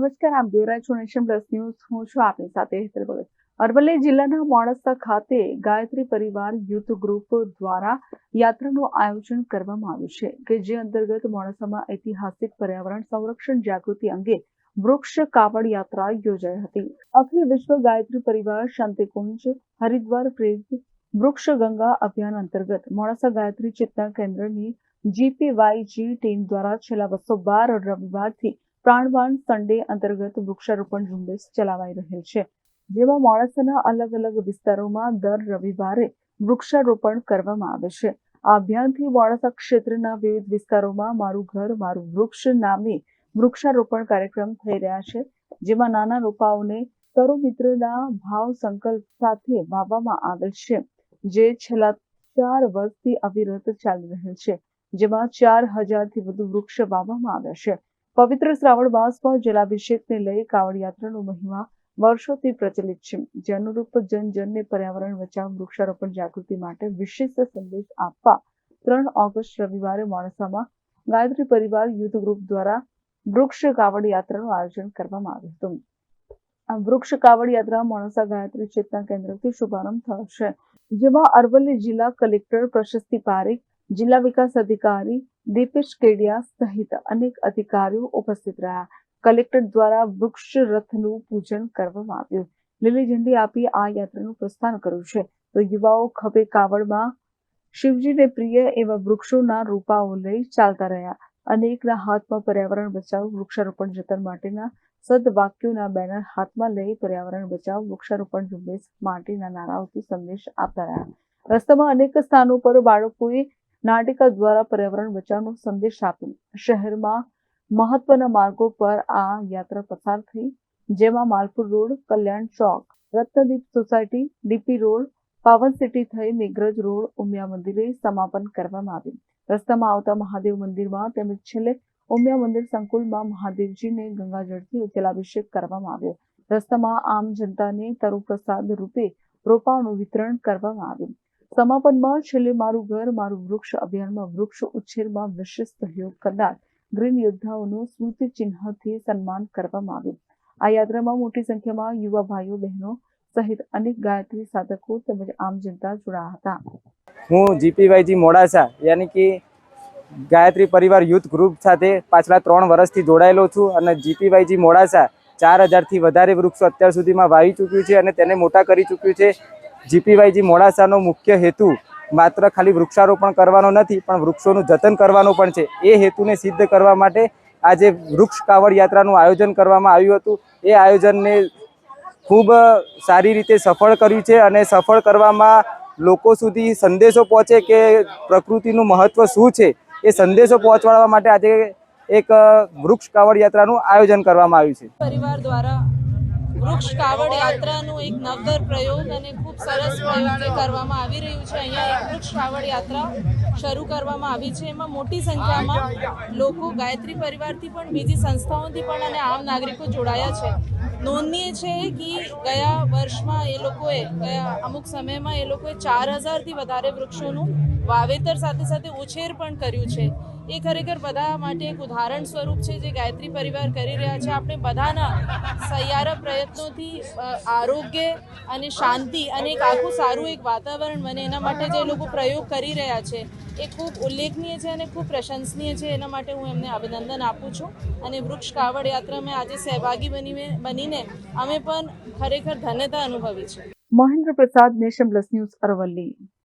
નમસ્કાર, આપ જોઈ નેશન પ્લસ ન્યૂઝ. હું છું આપની સાથે હેતલ ભગત. અરવલ્લી જિલ્લાના મોડાસા ખાતે ગાયત્રી પરિવાર યુથ ગ્રુપ દ્વારા યાત્રાનું આયોજન કરવામાં આવ્યું છે કે જે અંતર્ગત મોડાસામાં ઐતિહાસિક પર્યાવરણ સંરક્ષણ જાગૃતિ અંગે વૃક્ષ કાવડ યાત્રા યોજાઈ હતી. અખિલ વિશ્વ ગાયત્રી પરિવાર શાંતિકુંજ, હરિદ્વાર પ્રેરિત વૃક્ષ ગંગા અભિયાન અંતર્ગત મોડાસા ગાયત્રી ચેતના કેન્દ્રની જીપીવાયજી ટીમ દ્વારા છેલ્લા બસો બાર રવિવારથી પ્રાણવાન સન્ડે અંતર્ગત વૃક્ષારોપણ ઝુંબેશ ચલાવાઈ રહેલ છે, જેમાં મોડાસાના અલગ અલગ વિસ્તારોમાં દર રવિવારે વૃક્ષારોપણ કરવામાં આવે છે. આ અભિયાનથી મોડાસા ક્ષેત્રના વિવિધ વિસ્તારોમાં મારું ઘર, મારું વૃક્ષ નામે વૃક્ષારોપણ કાર્યક્રમ થઈ રહ્યા છે, જેમાં નાના રોપાઓને કરો મિત્રના ભાવ સંકલ્પ સાથે વાવવામાં આવેલ છે, જે છેલ્લા ચાર વર્ષથી અવિરત ચાલી રહેલ છે, જેમાં ચાર હજારથી વધુ વૃક્ષ વાવવામાં આવ્યા છે. પવિત્ર શ્રાવણ માસમાં જલાભિષેકને લઈ કાવડ યાત્રાનો મહિમા વર્ષોથી પ્રચલિત છે. જે અનુરૂપ જનજનને પર્યાવરણ બચાવ, વૃક્ષારોપણ, જાગૃતિ માટે વિશેષ સંદેશ આપવા ત્રણ ઓગસ્ટ રવિવારે મોડાસામાં ગાયત્રી પરિવાર યુથ ગ્રુપ દ્વારા વૃક્ષ કાવડ યાત્રાનું આયોજન કરવામાં આવ્યું હતું. આ વૃક્ષ કાવડ યાત્રા મોડાસા ગાયત્રી ચેતના કેન્દ્રથી શુભારંભ થયો છે. જેમાં અરવલ્લી જિલ્લા કલેક્ટર પ્રશસ્તિ પારેખ જિલ્લા વિકાસ અધિકારી દીપેશ કેડિયા સહિત અનેક અધિકારીઓ ઉપસ્થિત રહ્યા. કલેક્ટર દ્વારા વૃક્ષ રથનું પૂજન કરવામાં આવ્યું. લીલી ઝંડી આપી આ યાત્રાનું પ્રસ્થાન કર્યું છે. તો યુવાઓ ખભે કાવડમાં શિવજીને પ્રિય એવા વૃક્ષોના રૂપાઓ લઈ ચાલતા રહ્યા. અનેકના હાથમાં પર્યાવરણ બચાવ, વૃક્ષારોપણ જતન માટેના સદવાક્યોના બેનર હાથમાં લઈ પર્યાવરણ બચાવ, વૃક્ષારોપણ ઝુંબેશ માટેના નારાઓથી સંદેશ આપતા રહ્યા. રસ્તામાં અનેક સ્થાનો પર બાળકોએ નાટિકા દ્વારા પર્યાવરણ બચાવનો સંદેશ આપ્યો. શહેરમાં મહત્વના માર્ગો પર આ યાત્રા પસાર થઈ, જેમાં Malpur road, Kalyan Chowk, Ratnadeep society, DP road, Pavan city થઈ મેઘરજ રોડ, ઉમિયા મંદિરે સમાપન કરવામાં આવ્યું. રસ્તામાં આવતા મહાદેવ મંદિરમાં તેમજ છેલ્લે ઉમિયા મંદિર સંકુલમાં મહાદેવજીને ગંગાજળથી જલાભિષેક કરવામાં આવ્યો. રસ્તામાં આમ જનતાને તરુપ્રસાદ રૂપે રોપાઓનું વિતરણ કરવામાં આવ્યું. સમાપનમાં છેલ્લે મારું ઘર, મારું વૃક્ષ અભિયાનમાં વૃક્ષ ઉછેરમાં વિશેષ સહયોગ કરનાર ગ્રીન યોદ્ધાઓનું સ્મૃતિ ચિહ્નથી સન્માન કરવામાં આવ્યું. આ યાત્રામાં મોટી સંખ્યામાં યુવા ભાઈઓ, બહેનો સહિત અનેક ગાયત્રી સાધકો તેમજ આમ જનતા જોડાયા હતા. હું જીપીવાયજી મોડાસા, યાની કે ગાયત્રી પરિવાર યુથ ગ્રુપ સાથે પાછલા ત્રણ વર્ષથી જોડાયેલો છું અને જીપીવાયજી મોડાસા ચાર હજારથી વધારે વૃક્ષો અત્યાર સુધીમાં વાવી ચૂક્યું છે અને તેને મોટા કરી ચૂક્યું છે. જીપીવાયજી મોડાસાનો મુખ્ય હેતુ માત્ર ખાલી વૃક્ષારોપણ કરવાનો નથી, પણ વૃક્ષોનું જતન કરવાનો પણ છે. એ હેતુને સિદ્ધ કરવા માટે આજે વૃક્ષ કાવડ યાત્રાનું આયોજન કરવામાં આવ્યું હતું. એ આયોજનને ખૂબ સારી રીતે સફળ કર્યું છે અને સફળ કરવામાં લોકો સુધી સંદેશો પહોંચે કે પ્રકૃતિનું મહત્ત્વ શું છે, એ સંદેશો પહોંચાડવા માટે આજે એક વૃક્ષ કાવડ યાત્રાનું આયોજન કરવામાં આવ્યું છે. પરિવાર દ્વારા વૃક્ષ કાવડ યાત્રાનું એક નવતર પ્રયોગ અને ખૂબ સરસ પ્રયોગ કરવામાં આવી રહ્યું છે. અહીંયા એક વૃક્ષ કાવડ યાત્રા શરૂ કરવામાં આવી છે. એમાં મોટી સંખ્યામાં લોકો, ગાયત્રી પરિવારથી પણ, બીજી સંસ્થાઓથી પણ અને આમ નાગરિકો જોડાયા છે. નોંધનીય છે કે ગયા વર્ષમાં એ લોકોએ, ગયા અમુક સમયમાં એ લોકોએ ચાર હજારથી વધારે વૃક્ષોનું વાવેતર સાથે સાથે ઉછેર પણ કર્યું છે. એ ખરેખર બધા માટે એક ઉદાહરણ સ્વરૂપ છે જે ગાયત્રી પરિવાર કરી રહ્યા છે. આપણે બધાના સહિયારા પ્રયત્નોથી આરોગ્ય અને શાંતિ અને એક આખું સારું એક વાતાવરણ બને એના માટે જે લોકો પ્રયોગ કરી રહ્યા છે એ ખૂબ ઉલ્લેખનીય છે અને ખૂબ પ્રશંસનીય છે. એના માટે હું એમને અભિનંદન આપું છું અને વૃક્ષ કાવડ યાત્રામાં આજે સહભાગી બનીને બનીને અમે પણ ખરેખર ધન્યતા અનુભવી છે. મહેન્દ્ર પ્રસાદ નેશન પ્લસ ન્યૂઝ અરવલ્લી.